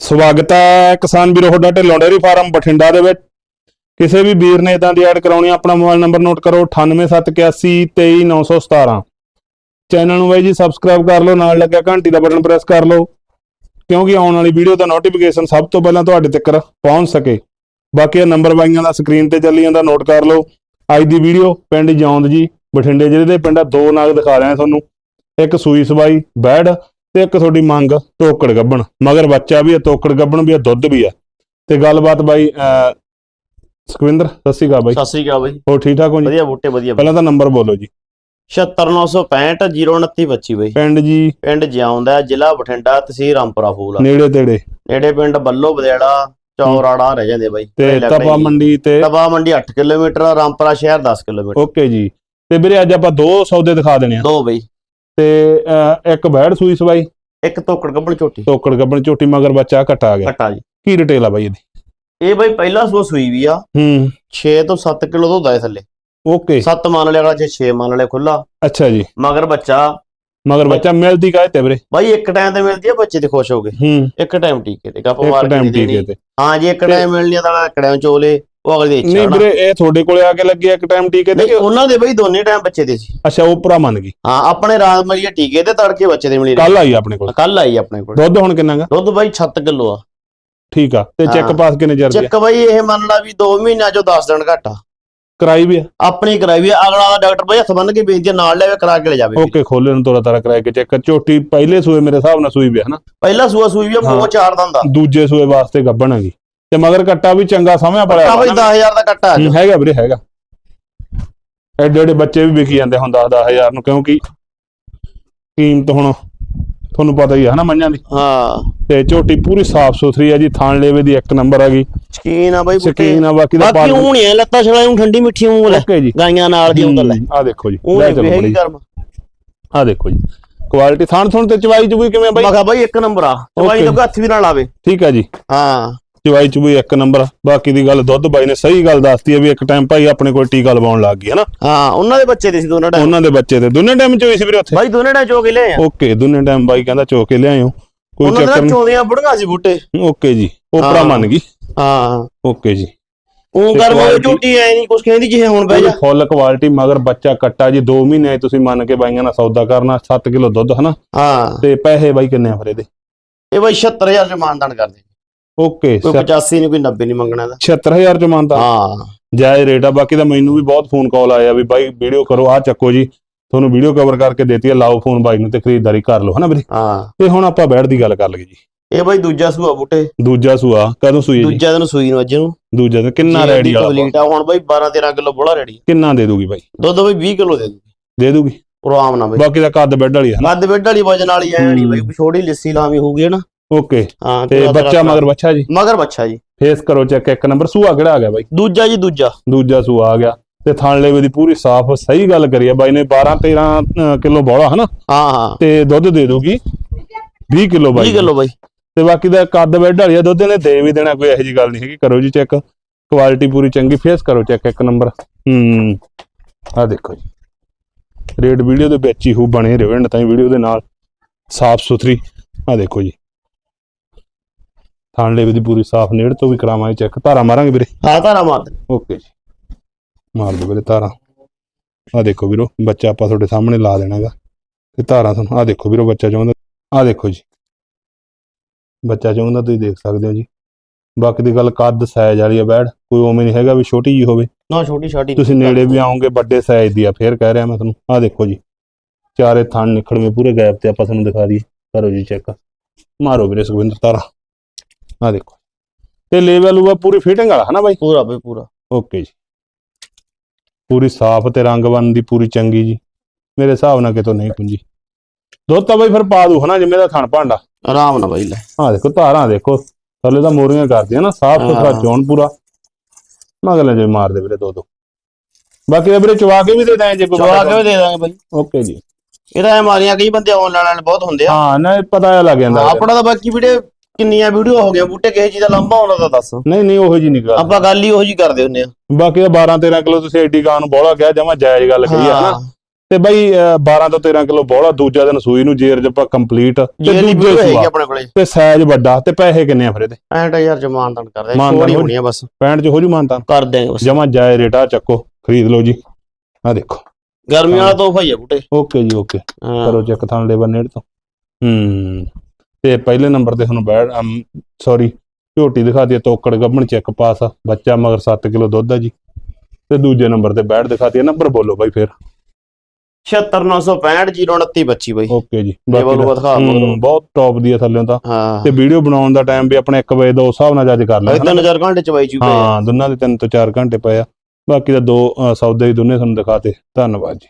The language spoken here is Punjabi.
ਸਵਾਗਤ ਹੈ ਕਿਸਾਨ ਵੀਰੋ, ਤੁਹਾਡਾ ਢਿੱਲੋਂ ਡੇਅਰੀ ਫਾਰਮ ਬਠਿੰਡਾ ਦੇ ਵਿੱਚ। ਕਿਸੇ ਵੀ ਵੀਰ ਨੇ ਇਦਾਂ ਦੀ ਐਡ ਕਰਾਉਣੀ ਆਪਣਾ ਮੋਬਾਈਲ ਨੰਬਰ ਨੋਟ ਕਰੋ 9871823917 ਚੈਨਲ ਨੂੰ ਬਾਈ ਜੀ ਸਬਸਕ੍ਰਾਈਬ ਕਰ ਲਓ, ਨਾਲ ਲੱਗਿਆ ਘੰਟੀ ਦਾ ਬਟਨ ਪ੍ਰੈਸ ਕਰ ਲਓ, ਕਿਉਂਕਿ ਆਉਣ ਵਾਲੀ ਵੀਡੀਓ ਦਾ ਨੋਟੀਫਿਕੇਸ਼ਨ ਸਭ ਤੋਂ ਪਹਿਲਾਂ ਤੁਹਾਡੇ ਤੱਕ ਪਹੁੰਚ ਸਕੇ। ਬਾਕੀ ਇਹ ਨੰਬਰ ਬਾਈਆਂ ਦਾ ਸਕਰੀਨ ਤੇ ਚੱਲੀ ਜਾਂਦਾ ਨੋਟ ਕਰ ਲਓ। ਅੱਜ ਦੀ ਵੀਡੀਓ ਪਿੰਡ ਜੌਂਦ ਜੀ, ਬਠਿੰਡੇ ਜ਼ਿਲ੍ਹੇ ਦੇ ਪਿੰਡ ਦੋ ਨਾਗ ਦਿਖਾ ਰਹੇ ਹਾਂ ਤੁਹਾਨੂੰ। ਇੱਕ ਸੂਈ ਸਵਾਈ ਬੈੜ ਤੇ ਇੱਕ ਤੁਹਾਡੀ ਮੰਗ ਤੋਕੜ ਗੱਬਣ। ਮਗਰ ਬੱਚਾ ਵੀ ਹੈ ਤੋਕੜ ਗੱਬਣ ਵੀ ਹੈ ਦੁੱਧ ਵੀ ਹੈ। ਤੇ ਗੱਲਬਾਤ ਬਾਈ ਸੁਖਵਿੰਦਰ ਸਤਿ ਸ਼੍ਰੀ ਅਕਾਲ ਬਾਈ। ਸਤਿ ਸ੍ਰੀ ਅਕਾਲ ਬਾਈ। ਹੋਰ ਠੀਕ ਠਾਕ ਹੋ ਜੀ? ਵਧੀਆ ਬੂਟੇ ਵਧੀਆ ਪਹਿਲਾਂ ਤਾਂ ਨੰਬਰ ਬੋਲੋ ਜੀ। 76965 ਬਾਈ। ਪਿੰਡ ਜੀ? ਪਿੰਡ ਜਿਉਂਦਾ ਹੈ, ਜ਼ਿਲ੍ਹਾ ਬਠਿੰਡਾ ਤਹਿਸੀਲ ਰਾਮਪੁਰਾ ਫੂਲ ਆ। ਨੇੜੇ ਤੇੜੇ। ਨੇੜੇ ਪਿੰਡ ਬੱਲੋ ਬਦੇੜਾ ਚੌਰਾੜਾ ਰਹਿ ਜਾਂਦੇ ਬਾਈ। ਤੇ ਤਪਾ ਮੰਡੀ ਤੇ ਤਪਾ ਮੰਡੀ 8 ਕਿਲੋਮੀਟਰ ਰਾਮਪੁਰਾ ਸ਼ਹਿਰ 10 ਕਿਲੋਮੀਟਰ। ਓਕੇ ਜੀ। ਤੇ ਵੀਰੇ ਅੱਜ ਆਪਾਂ ਦੋ ਸੌਦੇ ਦਿਖਾ ਦੇਣੇ ਆ। ਦੋ ਬਾਈ। ਤੇ ਅਹ, ਇੱਕ ਬੈੜ ਸੂਈ ਸਵਾਈ ਇੱਕ ਤੋਕੜ ਗੱਬਣ ਝੋਟੀ। ਤੋਕੜ ਗੱਬਣ ਝੋਟੀ ਮਗਰ ਬੱਚਾ ਕੱਟਾ ਗਿਆ। ਘਟਾ ਜੀ। ਕੀ ਡਿਟੇਲ ਆ ਬਾਈ ਇਹਦੀ? ਇਹ ਬਾਈ ਪਹਿਲਾ ਸੂਆ ਸੂਈ ਵੀ ਆ। ਹੂੰ। 6 ਤੋਂ 7 ਕਿਲੋ ਦੁੱਧ ਆਏ ਥੱਲੇ। ਓਕੇ। 7 ਮੰਨ ਲਿਆ ਜੇ 6 ਮੰਨ ਲਿਆ ਖੁੱਲਾ ਅੱਛਾ ਜੀ। ਮਗਰ ਬੱਚਾ। ਮਗਰ ਬੱਚਾ ਮਿਲਦੀ ਕਾਹ ਤੇ ਵੀਰੇ? ਬਾਈ ਇੱਕ ਟਾਈਮ ਤੇ ਮਿਲਦੀ ਆ ਬੱਚੇ ਤੇ ਖੁਸ਼ ਹੋ ਗਏ। ਹੂੰ। ਇੱਕ ਟਾਈਮ ਟੀਕੇ ਤੇ ਗੱਪ ਇੱਕ ਮਾਰ ਕੇ ਟਾਈਮ ਨਹੀਂ ਟੀਕੇ ਦੇਣੀ। ਤੇ। ਹਾਂ ਜੇ ਇੱਕ ਟਾਈਮ ਮਿਲਣੀ ਆ ਤਾਂ ਇੱਕ ਟਾਈਮ ਚੋਲੇ। ਉਹ ਅਗਲੇ ਦੀ ਇੱਛਾ ਨਹੀਂ। ਵੀਰੇ ਇਹ ਤੁਹਾਡੇ ਕੋਲੇ ਆ ਕੇ ਲੱਗੇ ਇੱਕ ਟਾਈਮ ਟੀਕੇ ਤੇ ਨਹੀਂ ਕਿ- ਉਹਨਾਂ ਦੇ ਬਈ ਦੋਨੇ ਟਾਈਮ ਬੱਚੇ ਦੇ ਸੀ। ਅੱਛਾ ਉਹ ਭਰਾ ਮੰਨ ਗਈ। ਹਾਂ ਆਪਣੇ ਰਾਤ ਮਰੀਏ ਟੀਕੇ ਤੇ ਤੜਕੇ ਬੱਚੇ ਦੇ ਮਿਲੀ। ਕੱਲ ਆਈ ਆਪਣੇ ਕੋਲ। ਕੱਲ ਆਈ ਆਪਣੇ ਕੋਲ। ਦੁੱਧ ਹੁਣ ਕਿੰਨਾ ਗਾ? ਦੁੱਧ ਬਾਈ 7 ਕਿਲੋ ਆ। ਠੀਕ ਆ ਤੇ ਚੈੱਕ ਹਾਂ। ਪਾਸ ਕਿੰਨੇ ਚਿਰ ਦੀ ਆ? ਚੱਕ ਬਾਈ ਇਹ ਮੰਨ ਲਾ ਵੀ 2 ਮਹੀਨਿਆਂ ਚੋਂ 10 ਦਿਨ ਘੱਟ ਕਰਾਈ ਵੀ ਆ? ਆਪਣੀ ਕਰਾਈ ਵੀ ਆ, ਅਗਲਾ ਦਾ ਡਾਕਟਰ ਬਾਈ ਹੱਥ ਬੰਨ ਕੇ ਆ, ਨਾਲ ਲੈਵੇ ਕਰਾ ਕੇ ਲੈ ਜਾਵੇ ਓਕੇ ਖੋਲੇ ਨੂੰ ਤੋਰਾ ਤਾਰਾ ਕਰਾਇਆ ਕੇ ਚੈੱਕ। ਝੋਟੀ ਪਹਿਲੇ ਸੂਏ ਮੇਰੇ ਹਿਸਾਬ ਨਾਲ ਸੂਈ ਵੀ ਆ ਹਨਾ? ਪਹਿਲਾ ਸੂਆ ਸੂਈ ਵੀ ਆ, ਮੂੰਹ ਹਾਂ। ਚਾਰ ਦੰਦਾ ਦੂਜੇ ਸੂਏ ਵਾਸਤੇ ਗੱਬਣ ਹੈਗੀ ਤੇ ਮਗਰ ਕੱਟਾ ਵੀ ਚੰਗਾ ਪੱਕਾ ਪੜਿਆ ਬਾਈ 10000 ਦਾ ਕੱਟਾ ਹੂੰ, ਹੈਗਾ ਵੀਰੇ ਹੈਗਾ। ਐਡੇ ਐਡੇ ਬੱਚੇ ਵੀ ਵਿਕੀ ਜਾਂਦੇ ਹੁਣ 10 10000 ਨੂੰ ਕਿਉਂਕਿ ਕੀਮਤ ਹੁਣ ਤੁਹਾਨੂੰ ਪਤਾ ਹੀ ਆ ਹਨਾ ਮੰਝਾਂ ਦੀ? ਹਾਂ। ਤੇ ਝੋਟੀ ਪੂਰੀ ਸਾਫ਼ ਸੁਥਰੀ ਆ ਜੀ ਥਾਣ ਲੇਵੇ ਦੀ ਇੱਕ ਨੰਬਰ ਆ ਗਈ। ਸ਼ਕੀਨ ਆ ਬਾਈ ਸਕੀਨ ਆ ਬਾਕੀ ਦਾ ਬਾਕੀ ਨਹੀਂ ਹੈ ਲੱਤਾਂ ਛੜਾ ਨੂੰ ਠੰਡੀ ਮਿੱਠੀ ਉਂਗ ਲੈ। ਓਕੇ ਜੀ। ਗਾਈਆਂ ਨਾਲ ਦੀ ਉਂਗ ਲੈ। ਆ ਦੇਖੋ ਜੀ ਲੈ ਚਲੋ ਬੜੀ। ਆ ਦੇਖੋ ਜੀ ਕੁਆਲਿਟੀ ਥਾਣ ਥੁਣ ਤੇ ਚਵਾਈ ਚੁਬਈ ਕਿਵੇਂ ਬਾਈ? ਮੈਂ ਕਿਹਾ ਬਾਈ ਇੱਕ ਨੰਬਰ ਆ Okay. ਤੋਂ ਹੱਥ ਵੀ ਨਾ ਲਾਵੇ ਠੀਕ ਆ ਜੀ। ਹਾਂ। ਚਵਾਈ ਚੁਬਈ ਇੱਕ ਨੰਬਰ ਬਾਕੀ ਦੀ ਗੱਲ ਦੁੱਧ ਬਾਈ ਨੇ ਸਹੀ ਗੱਲ ਦੱਸਤੀ ਹੈ ਵੀ ਇੱਕ ਟਾਈਮ ਭਾਈ ਆਪਣੇ ਕੋਲ ਟੀਕਾ ਲਵਾਉਣ ਲੱਗ ਗਈ ਹਨਾ? ਹਾਂ ਉਹਨਾਂ ਦੇ ਬੱਚੇ ਦੇ ਸੀ ਦੋਨਾਂ ਟਾਈਮ ਉਹਨਾਂ ਦੇ ਬੱਚੇ ਤੇ ਦੋਨੇ ਟਾਈਮ ਚ ਹੋਈ ਸੀ ਵੀਰੇ ਉੱਥੇ? ਬਾਈ ਦੋਨੇ ਟਾਈਮ ਚੋ ਕੇ ਲਿਆਏ ਆ। ਓਕੇ ਦੋਨੇ ਟਾਈਮ ਬਾਈ ਕਹਿੰਦਾ ਚੋ ਕੇ ਲਿਆਇਓ ਕੋਈ ਉਹਨਾਂ ਚੱਕਰ ਦੇ ਚੋਦੀਆਂ ਬੁੜੀਆਂ ਸੀ ਬੂਟੇ। ਨਹੀਂ ਓਕੇ ਜੀ ਉਹ ਭਰਾ ਹਾਂ। ਮੰਨ ਗਈ। ਹਾਂ। ਓਕੇ ਜੀ। ਉਹ ਤੇ ਕਰ ਮੋ quality- ਝੂਟੀ ਐ ਨਹੀਂ ਕੁਛ ਕਹਿੰਦੀ ਜਿਹੇ ਹੁਣ ਬਹਿ ਜਾ। ਫੁੱਲ ਕੁਆਲਿਟੀ ਮਗਰ ਬੱਚਾ ਕੱਟਾ ਜੀ 2 ਮਹੀਨੇ ਤੁਸੀਂ ਮੰਨ ਕੇ ਬਾਈਆਂ ਨਾਲ ਸੌਦਾ ਕਰਨਾ 7 ਕਿਲੋ ਦੁੱਧ ਹਨਾ? ਹਾਂ। ਤੇ ਪੈਸੇ ਬਾਈ ਕਿੰਨੇ ਆ ਫਿਰ ਇਹਦੇ? ਇਹ ਬਾਈ 76000 ਚ ਮਾਨਦਾਨ ਕਰਦੇ। ਓਕੇ ਕੋਈ 85 ਨਹੀਂ ਕੋਈ 90 ਨਹੀਂ ਮੰਗਣਾ ਦਾ 76000 ਚ ਮੰਨਦਾ? ਹਾਂ। ਜਾਇਜ਼ ਰੇਟ ਆ ਬਾਕੀ ਤਾਂ ਮੈਨੂੰ ਵੀ ਬਹੁਤ ਫੋਨ ਕਾਲ ਆਇਆ ਵੀ ਬਾਈ ਵੀਡੀਓ ਕਰੋ ਆ ਚੱਕੋ ਜੀ। ਤੁਹਾਨੂੰ ਵੀਡੀਓ ਕਵਰ ਕਰਕੇ ਦੇਤੀ ਆ ਲਾਓ ਫੋਨ ਬਾਈ ਨੂੰ ਤੇ ਖਰੀਦਦਾਰੀ ਕਰ ਲਓ ਹਨਾ ਵੀਰੇ? ਹਾਂ। ਤੇ ਹੁਣ ਆਪਾਂ ਬੈਠ ਦੀ ਗੱਲ ਕਰ ਲਈਏ ਜੀ। ਇਹ ਬਾਈ ਦੂਜਾ ਸੂਆ ਬੂਟੇ। ਦੂਜਾ ਸੂਆ ਕਦੋਂ ਸੂਈ ਜੀ ਦੂਜਾ ਦਿਨ ਸੂਈ ਨੂੰ ਅੱਜ ਨੂੰ। ਦੂਜਾ ਦਿਨ ਕਿੰਨਾ ਰੈਡੀ ਵਾਲਾ complete ਆ ਹੁਣ ਬਾਈ 12 13 ਕਿਲੋ ਬੋਲਾ ਰੈਡੀ ਕਿੰਨਾ ਦੇ ਦੂਗੀ ਬਾਈ? ਦੁੱਧ ਬਾਈ 20 ਕਿਲੋ ਦੇ ਦੂਗੀ। ਦੇ ਦੂਗੀ? ਆਰਾਮ ਨਾਲ ਬਾਈ। ਬਾਕੀ ਦਾ ਕੱਦ ਬੈੱਡ ਵਾਲੀ ਹੈ ਕੱਦ ਬੈੱਡ ਵਾਲੀ ਵਜਨ ਵਾਲੀ ਐ ਨਹੀਂ ਬਾਈ ਛੋਟੀ ਲਿੱਸੀ ਲਾਵੀ ਹੋਊਗੀ ਨਾ ਓਕੇ ਹਾਂ ਤੇ ਬੱਚਾ ਮਗਰ ਬੱਚਾ ਜੀ? ਮਗਰ ਬੱਚਾ ਜੀ। ਫੇਸ ਕਰੋ ਚੈੱਕ ਇੱਕ ਨੰਬਰ ਸੂਆ ਕਿਹੜਾ ਆ ਗਿਆ ਬਾਈ? ਦੂਜਾ ਜੀ ਦੂਜਾ। ਦੂਜਾ ਸੂਆ ਆ ਗਿਆ। ਤੇ ਥਣ ਲੇਵੇ ਦੀ ਪੂਰੀ ਸਾਫ਼ ਸਹੀ ਗੱਲ ਕਰੀ ਆ ਬਾਈ ਨੇ 12 13 ਕਿਲੋ ਬੋਲਾ ਹਨਾ? ਹਾਂ ਹਾਂ। ਤੇ ਦੁੱਧ ਦੇ ਦੂਗੀ। 20 ਕਿਲੋ 20 ਬਾਈ ਕਿਲੋ ਬਾਈ। ਤੇ ਬਾਕੀ ਦਾ ਕੱਦ ਬੈੱਡ ਵਾਲੀ ਆ ਦੁੱਧ ਨੇ ਦੇ ਵੀ ਦੇਣਾ ਕੋਈ ਇਹੋ ਜੀ ਗੱਲ ਨਹੀਂ ਹੈਗੀ ਕਰੋ ਜੀ ਚੈੱਕ ਕੁਆਲਿਟੀ ਪੂਰੀ ਚੰਗੀ ਫੇਸ ਕਰੋ ਚੈੱਕ ਇੱਕ ਨੰਬਰ ਹੂੰ। ਆ ਦੇਖੋ ਜੀ। ਰੇਟ ਵੀਡੀਓ ਦੇ ਵਿੱਚ ਹੀ ਹੋ ਬਣੇ ਰਹੋ ਐਂਡ ਤਾਈਂ ਵੀਡੀਓ ਦੇ ਨਾਲ ਸਾਫ਼ ਸੁਥਰੀ ਆ ਦੇਖੋ ਜੀ। ਥਾਣ ਲੇਵੇ ਦੀ ਪੂਰੀ ਸਾਫ਼ ਨੇੜ ਤੋਂ ਵੀ ਕਰਾਵਾਂਗੇ ਚੈੱਕ ਧਾਰਾ ਮਾਰਾਂਗੇ ਵੀਰੇ? ਹਾਂ ਤਾਰਾ ਮਾਰ ਦੇ। ਓਕੇ ਜੀ। ਮਾਰ ਦਿਓ ਵੀਰੇ ਧਾਰਾਂ। ਆ ਦੇਖੋ ਵੀਰੋ ਬੱਚਾ ਆਪਾਂ ਤੁਹਾਡੇ ਸਾਹਮਣੇ ਲਾ ਦੇਣਾਗਾ। ਤੇ ਧਾਰਾਂ ਤੁਹਾਨੂੰ ਆ ਦੇਖੋ ਵੀਰੋ ਬੱਚਾ ਚਾਹੁੰਦਾ ਆ ਦੇਖੋ ਜੀ। ਬੱਚਾ ਚਾਹੁੰਦਾ ਤੁਸੀਂ ਦੇਖ ਸਕਦੇ ਹੋ ਜੀ। ਬਾਕੀ ਦੀ ਗੱਲ ਕੱਦ ਸਾਈਜ਼ ਵਾਲੀ ਆ ਬੈੜ ਕੋਈ ਉਵੇਂ ਨਹੀਂ ਹੈਗਾ ਵੀ ਛੋਟੀ ਜੀ ਹੋਵੇ। ਨਾ ਛੋਟੀ ਛਾਟੀ ਤੁਸੀਂ ਨੇੜੇ ਵੀ ਆਓਗੇ ਵੱਡੇ ਸਾਈਜ਼ ਦੀ ਆ ਫੇਰ ਕਹਿ ਰਿਹਾ ਮੈਂ ਤੁਹਾਨੂੰ। ਆ ਦੇਖੋ ਜੀ। ਚਾਰੇ ਥਣ ਨਿਕਲਵੇਂ ਪੂਰੇ ਗੈਪ ਤੇ ਆਪਾਂ ਤੁਹਾਨੂੰ ਦਿਖਾ ਦਈਏ। ਕਰੋ ਜੀ ਚੈੱਕ ਮਾਰੋ ਵੀਰੇ ਸੁਖਵਿੰਦਰ ਤਾਰਾ ਆ ਦੇਖੋ ਤੇ ਲੈਵਲ ਉਹ ਪੂਰੀ ਫਿਟਿੰਗ ਵਾਲਾ ਹਨਾ ਬਾਈ? ਪੂਰਾ ਬਈ ਪੂਰਾ। ਓਕੇ ਜੀ। ਪੂਰੀ ਸਾਫ਼ ਤੇ ਰੰਗਬੰਦ ਦੀ ਪੂਰੀ ਚੰਗੀ ਜੀ। ਮੇਰੇ ਹਿਸਾਬ ਨਾਲ ਕਿਤੋਂ ਨਹੀਂ ਪੁੰਜੀ ਦੁੱਧ ਤਾਂ ਬਈ ਫਿਰ ਪਾ ਦੂ ਹਨਾ ਜਿਵੇਂ ਦਾ ਥਣ ਭਾਂਡਾ। ਆਰਾਮ ਨਾਲ ਬਾਈ ਲੈ। ਆ ਦੇਖੋ ਧਾਰਾਂ ਦੇਖੋ। ਥੱਲੇ ਤਾਂ ਮੋਰੀਆਂ ਕਰਦੀਆਂ ਨਾ ਸਾਫ਼ ਸੁਥਰਾ ਹਾਂ। ਚੋਣ ਪੂਰਾ। ਮਗਲੇ ਜੇ ਮਾਰ ਦੇ ਵੀਰੇ ਦੋ ਦੋ। ਬਾਕੀ ਵੀਰੇ ਚਵਾ ਕੇ ਵੀ ਦੇ ਦਾਂ ਜੇ ਕੋਈ ਚਵਾ ਕੇ ਵੀ ਦੇ ਦਾਂਗੇ ਬਾਈ। ਓਕੇ ਜੀ। ਇਹਦਾ ਐ ਮਾਰੀਆਂ ਕਈ ਬੰਦੇ ਆਨਲਾਈਨ ਵਾਲੇ ਬਹੁਤ ਹੁੰਦੇ ਆ। ਹਾਂ ਨਾ ਇਹ ਪਤਾ ਲੱਗ ਜਾਂਦਾ। ਆਪਣਾ ਤਾਂ ਬਾਕੀ ਵੀਡੀਓ ਕਿੰਨੀਆਂ ਵੀਡੀਓ ਹੋ ਗਈਆਂ ਬੂਟੇ ਕਿਸੇ ਚੀਜ਼ ਦਾ ਲੰਬਾ ਆਉਂਦਾ ਤਾਂ ਦੱਸ। ਨਹੀਂ ਨਹੀਂ ਉਹੋ ਜੀ ਨਹੀਂ ਗੱਲ। ਆਪਾਂ ਗੱਲ ਹੀ ਉਹੋ ਜੀ ਕਰਦੇ ਹੁੰਨੇ ਆ। ਬਾਕੀ ਤਾਂ 12 13 ਕਿਲੋ ਤੁਸੀਂ ਐਡੀ ਗਾਂ ਨੂੰ ਬੋਲਾ ਕਿਹਾ ਜਮਾ ਜਾਇਜ਼ ਗੱਲ ਕਹੀ ਆ। ਹਨਾ ਤੇ ਬਾਈ ਅਹ, 12 ਤੋਂ 13 ਕਿਲੋ ਬੋਲਾ ਦੂਜਾ ਦਿਨ ਸੂਈ ਨੂੰ ਜੇਰ ਜੱਪਾ ਕੰਪਲੀਟ ਤੇ ਦੂਜੇ ਸੂਆ। ਆਪਣੇ ਕੋਲੇ। ਤੇ ਸਾਈਜ਼ ਵੱਡਾ ਤੇ ਪੈਸੇ ਕਿੰਨੇ ਆ ਫਿਰ ਇਹਦੇ? 65000 ਚ ਮਾਨਦਾਨ ਕਰਦੇ ਮਾਨਤਾਨ ਹੋ- ਹੋਣੀ ਆ ਬਸ। 65 ਚ ਹੋ ਜੂ ਮਾਨਤਾ ਕਰ ਦੇਂਗੇ ਬਸ। ਜਮਾ ਜਾਏ ਰੇਟਾ ਚੱਕੋ ਖਰੀਦ ਲਓ ਜੀ। ਆ ਦੇਖੋ। ਗਰਮੀ ਵਾਲਾ ਤੋਹਫਾ ਹੀ ਆ ਬੂਟੇ। ਓਕੇ ਜੀ ਓਕੇ। ਕਰੋ ਚੈੱਕ ਥਾਂ ਲੇਬਰ ਨੇੜ ਤੋਂ। ਹੂੰ। ਤੇ ਪਹਿਲੇ ਨੰਬਰ ਤੇ ਤੁਹਾਨੂੰ ਬੈਡ ਸੌਰੀ ਝੋਟੀ ਦਿਖਾਤੀ ਤੋਕੜ ਗੱਭਣ ਚੈੱਕ ਪਾਸ ਆ ਬੱਚਾ ਮਗਰ 7 ਕਿਲੋ ਦੁੱਧ ਆ ਜੀ। ਤੇ ਦੂਜੇ ਨੰਬਰ ਤੇ ਬੈਡ ਦਿਖਾਤੀ ਨੰਬਰ ਬੋਲੋ ਬਾਈ ਫਿਰ। 76965 029 ਬੱਚੀ ਬਈ। ਓਕੇ ਜੀ ਦਾ- ਦਿਖਾ। ਬਹੁਤ ਟੌਪ ਦੀ ਆ ਥੱਲੇ ਤਾਂ। ਤੇ ਵੀਡੀਓ ਬਣਾਉਣ ਦਾ ਟਾਈਮ ਵੀ ਆਪਣੇ 1 ਵਜੇ ਦਾ ਉਸ ਹਿਸਾਬ ਨਾਲ ਜੱਜ ਕਰ ਲੈਣਾ ਨਜ਼ਰ ਘੰਟੇ ਚ ਬਾਈ ਚੁੱਕੇ ਹਾਂ ਦੋਨਾਂ ਦੇ 3 ਤੋਂ 4 ਘੰਟੇ ਪਏ ਆ। ਬਾਕੀ ਦਾ ਦੋ ਸੌਦੇ ਹੀ ਦੋਨੇ ਤੁਹਾਨੂੰ ਦਿਖਾਤੇ। ਧੰਨਵਾਦ ਜੀ।